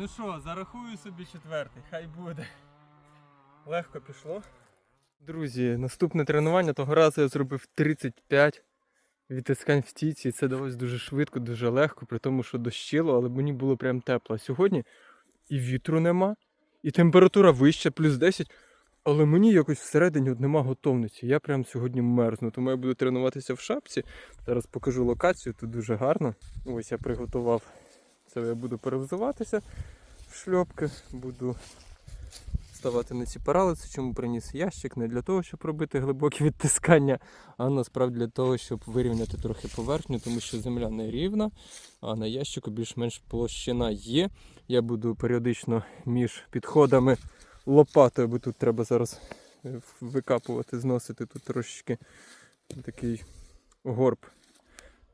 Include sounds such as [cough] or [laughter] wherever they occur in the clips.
Ну що, зарахую собі четвертий, хай буде. Легко пішло. Друзі, наступне тренування того разу я зробив 35 відтискань в стійці. Це далось дуже швидко, дуже легко, при тому, що дощило, але мені було прям тепло. Сьогодні і вітру нема, і температура вища, плюс 10. Але мені якось всередині от нема готовності. Я прям сьогодні мерзну, тому я буду тренуватися в шапці. Зараз покажу локацію, тут дуже гарно. Ось я приготував це, я буду перевзуватися в шльопки, буду ставати на ці паралиці, чому приніс ящик, не для того, щоб робити глибокі відтискання, а насправді для того, щоб вирівняти трохи поверхню, тому що земля не рівна, а на ящику більш-менш площина є. Я буду періодично між підходами лопатою, бо тут треба зараз е, викапувати, зносити тут трошечки такий горб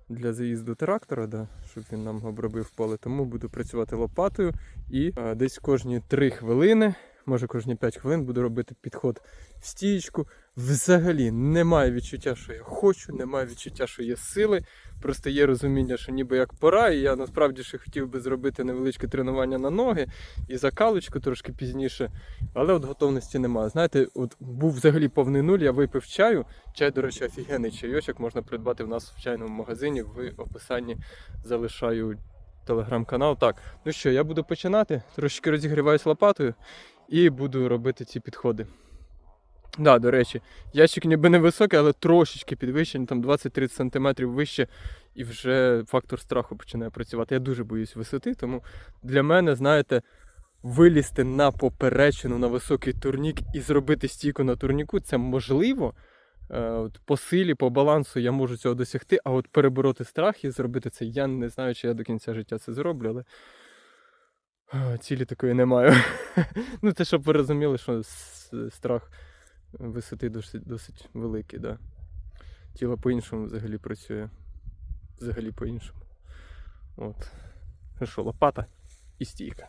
для заїзду трактора, да, щоб він нам обробив поле. Тому буду працювати лопатою і а, десь кожні 3 хвилини, може кожні 5 хвилин буду робити підход в стієчку. Взагалі немає відчуття, що я хочу, немає відчуття, що є сили. Просто є розуміння, що ніби як пора, і я насправді ще хотів би зробити невеличке тренування на ноги і закалочку трошки пізніше, але от готовності немає. Знаєте, от був взагалі повний нуль, я випив чаю. Чай, до речі, офігенний чайочок можна придбати в нас в чайному магазині. В описанні залишаю телеграм-канал. Так, ну що, я буду починати, трошки розігріваюсь лопатою і буду робити ці підходи. Да, до речі, ящик ніби не високий, але трошечки підвищений, там 20-30 см вище, і вже фактор страху починає працювати. Я дуже боюсь висоти, тому для мене, знаєте, вилізти на поперечину на високий турнік і зробити стійку на турніку це можливо. Е, от По силі, по балансу я можу цього досягти, а от перебороти страх і зробити це я не знаю, чи я до кінця життя це зроблю, але е, цілі такої не маю. [laughs] ну, це щоб ви розуміли, що страх висоти досить, досить великі. да. Тіло по-іншому взагалі працює. Взагалі по-іншому. От. Що, лопата і стійка.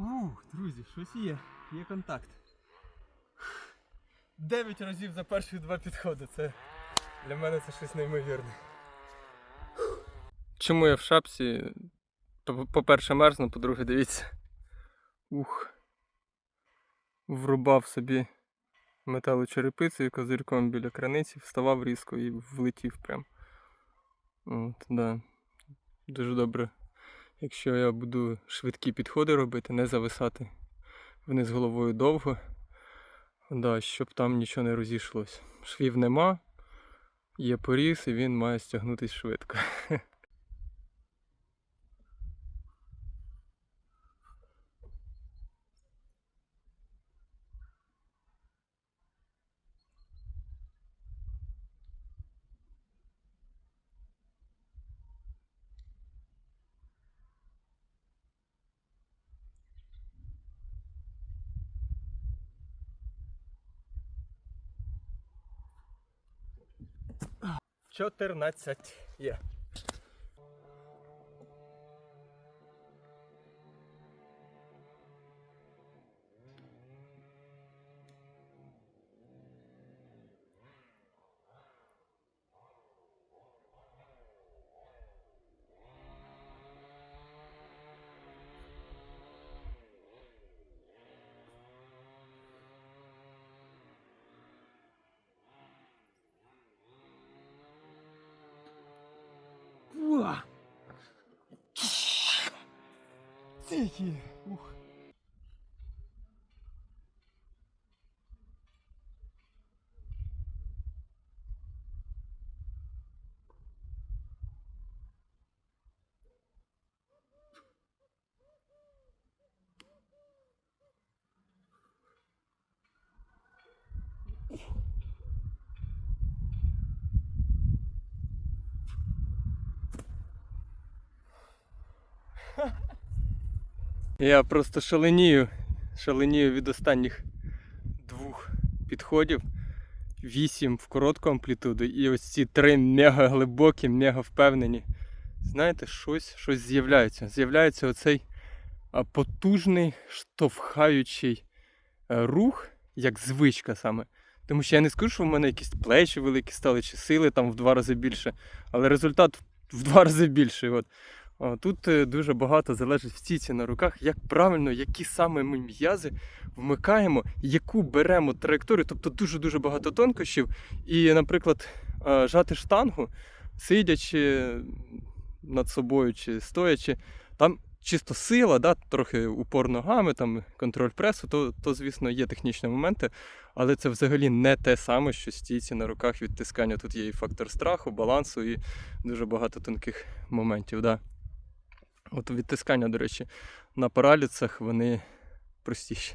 Ух, друзі, щось є. Є контакт. Дев'ять разів за перші два підходи. Це для мене це щось неймовірне. Чому я в шапці? По- По-перше, мерзну, по-друге, дивіться. Ух. Врубав собі металочерепицею козирьком біля краниці, вставав різко і влетів прям. От, да. Дуже добре Якщо я буду швидкі підходи робити, не зависати вниз головою довго, да, щоб там нічого не розійшлось. Швів нема, є поріз і він має стягнутися швидко. [laughs] Чотирнадцять є. Це. Ух. Я просто шаленію, шаленію від останніх двох підходів. Вісім в коротку амплітуду і ось ці три мега глибокі, мега впевнені. Знаєте, щось, щось з'являється. З'являється оцей потужний, штовхаючий е, рух, як звичка саме. Тому що я не скажу, що в мене якісь плечі великі стали, чи сили там в два рази більше, але результат в два [laughs] рази більший. От. Тут е, дуже багато залежить в стійці на руках, як правильно, які саме ми м'язи вмикаємо, яку беремо траєкторію, тобто дуже-дуже багато тонкощів. І, наприклад, жати штангу, сидячи над собою чи стоячи, там чисто сила, да, трохи упор ногами, там контроль пресу, то, то, звісно, є технічні моменти, але це взагалі не те саме, що стійці на руках відтискання. Тут є і фактор страху, балансу, і дуже багато тонких моментів. Да. От відтискання, до речі, на параліцах вони простіші.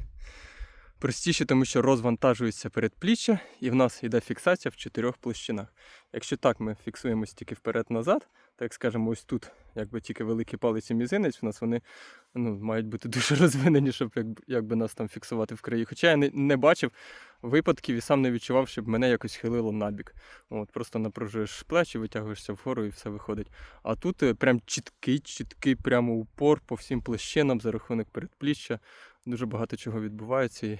Простіші, тому що розвантажується передпліччя, і в нас йде фіксація в чотирьох площинах. Якщо так ми фіксуємось тільки вперед-назад, так скажемо, ось тут, якби тільки великий палець і мізинець, в нас вони ну, мають бути [laughs] дуже розвинені, щоб якби, якби нас там фіксувати в краї. Хоча я не, не бачив випадків і сам не відчував, щоб мене якось хилило набік. От, просто напружуєш плечі, витягуєшся вгору і все виходить. А тут е, прям чіткий, чіткий прямо упор по всім площинам за рахунок передпліччя. Дуже багато чого відбувається. І...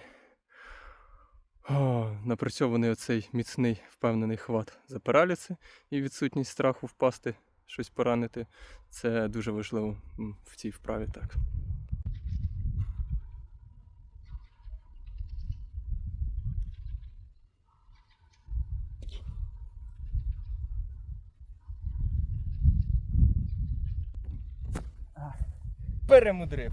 О, напрацьований оцей міцний впевнений хват за параліци і відсутність страху впасти, щось поранити. Це дуже важливо в цій вправі. Так. Перемудрив.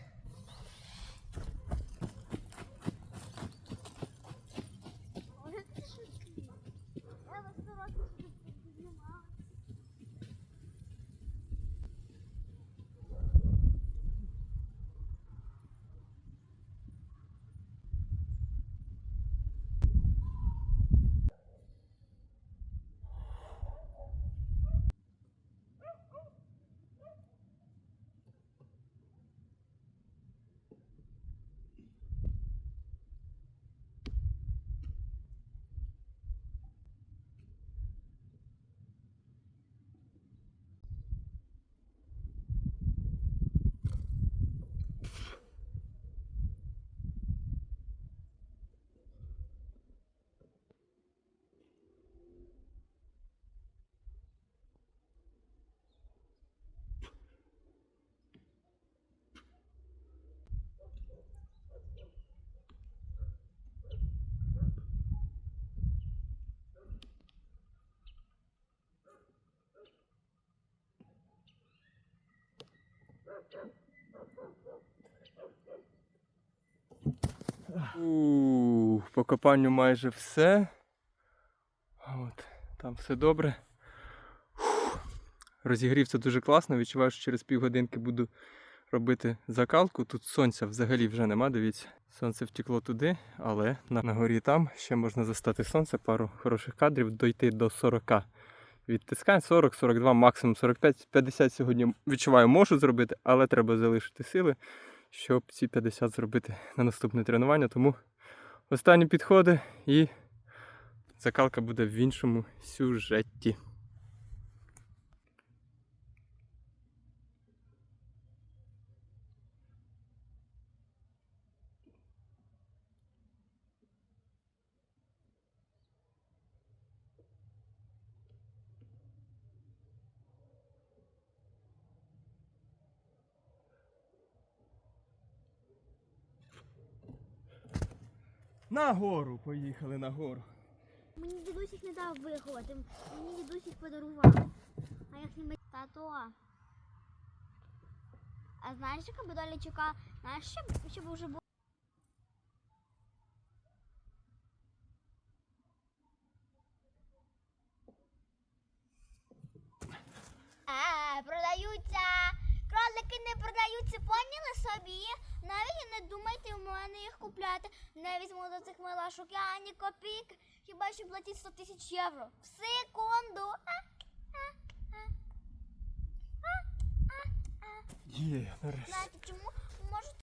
Ух, по копанню майже все. От, там все добре. Розігрівся дуже класно. Відчуваю, що через півгодинки буду робити закалку. Тут сонця взагалі вже нема, дивіться. Сонце втекло туди, але на горі там ще можна застати сонце, пару хороших кадрів, дойти до 40 відтискань, 40, 42, максимум 45, 50 сьогодні відчуваю, можу зробити, але треба залишити сили, щоб ці 50 зробити на наступне тренування. Тому останні підходи і закалка буде в іншому сюжеті. Нагору поїхали нагору. Мені дідусік не дав виховати, мені дідусік подарував. А як не тато. А знаєш, яка би далі чекала? Знаєш, щоб, щоб вже було. не продаються. Кролики не продаються, поняли собі? Навіть не думайте у мене їх купляти. Не візьму до цих милашок я ані копійки. Хіба що платіть 100 тисяч євро. В секунду. А, а, а. А, а, а. Є, нарешті. Знаєте чому?